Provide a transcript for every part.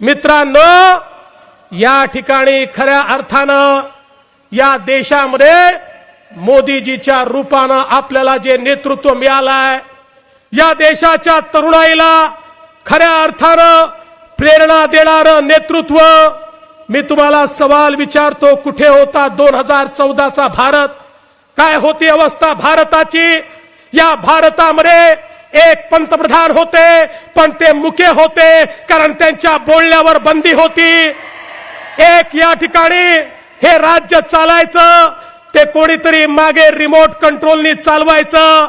मित्रांनो या ठिकाणी खऱ्या अर्थानं या देशामध्ये मोदीजीच्या रूपानं आपल्याला जे नेतृत्व मिळालंय या देशाच्या तरुणाईला खऱ्या अर्थानं प्रेरणा देणारं नेतृत्व मी तुम्हाला सवाल विचारतो कुठे होता दोन हजार चौदाचा भारत? काय होती अवस्था भारताची? या भारतामध्ये एक पंतप्रधान होते पण ते मुके होते कारण त्यांच्या बोलण्यावर बंदी होती. एक या ठिकाणी हे राज्य चालायचं ते कोणीतरी मागे रिमोट कंट्रोलनी चालवायचं.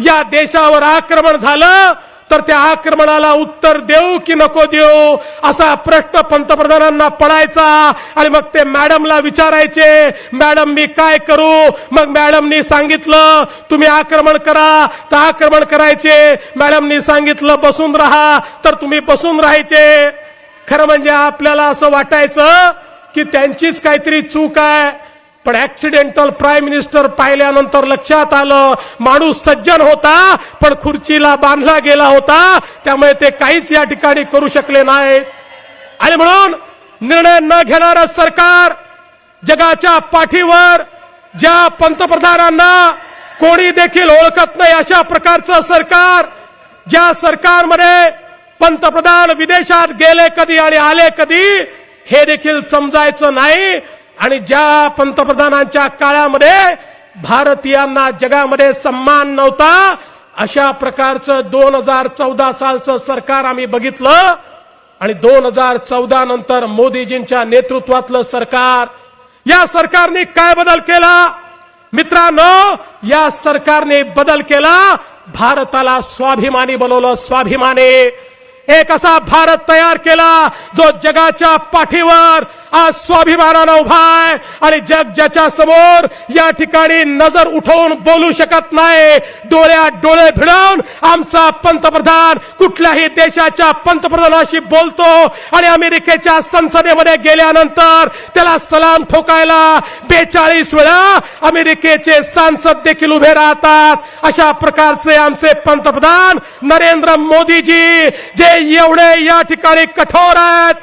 या देशावर आक्रमण झालं तर त्या आक्रमणाला उत्तर देऊ की नको देऊ? असा प्रश्न पंतप्रधानांना पडायचा. आणि मग ते मॅडमला विचारायचे मॅडम मी काय करू? मग मॅडमनी सांगितलं तुम्ही आक्रमण करा. तर आक्रमण करायचे. मॅडमनी सांगितलं बसून राहा. तर तुम्ही बसून राहायचे. खरं म्हणजे आपल्याला असं वाटायचं की त्यांचीच काहीतरी चूक आहे. पण ऍक्सिडेंटल प्राईम मिनिस्टर पाहिल्यानंतर लक्षात आलं माणूस सज्जन होता पण खुर्चीला बांधला गेला होता त्यामुळे ते काहीच या ठिकाणी करू शकले नाही. आणि म्हणून निर्णय न घेणारं सरकार जगाच्या पाठीवर ज्या पंतप्रधानांना कोणी देखील ओळखत नाही अशा प्रकारचं सरकार ज्या सरकारमध्ये पंतप्रधान विदेशात गेले कधी आणि आले कधी हे देखील समजायचं नाही. आणि ज्या पंतप्रधानांच्या काळामध्ये भारतीयांना जगामध्ये सन्मान नव्हता अशा प्रकारचं दोन हजार चौदा सालचं सरकार आम्ही बघितलं आणि दोन हजार चौदा नंतर मोदीजींच्या नेतृत्वातलं सरकार. या सरकारने काय बदल केला? मित्रांनो या सरकारने बदल केला. भारताला स्वाभिमानी बनवलं स्वाभिमानी. एक असा भारत तयार केला जो जगाच्या पाठीवर आज स्वाभिमानानं उभा आहे आणि जग ज्याच्या समोर या ठिकाणी नजर उठवून बोलू शकत नाही डोळ्यात डोळे भिडवून आमचा पंतप्रधान कुठल्याही देशाच्या पंतप्रधानाशी बोलतो आणि अमेरिकेच्या संसदेमध्ये गेल्यानंतर त्याला सलाम ठोकायला बेचाळीस वेळा अमेरिकेचे सांसद देखील उभे राहतात. अशा प्रकारचे आमचे पंतप्रधान नरेंद्र मोदीजी जे एवढे या ठिकाणी कठोर आहेत.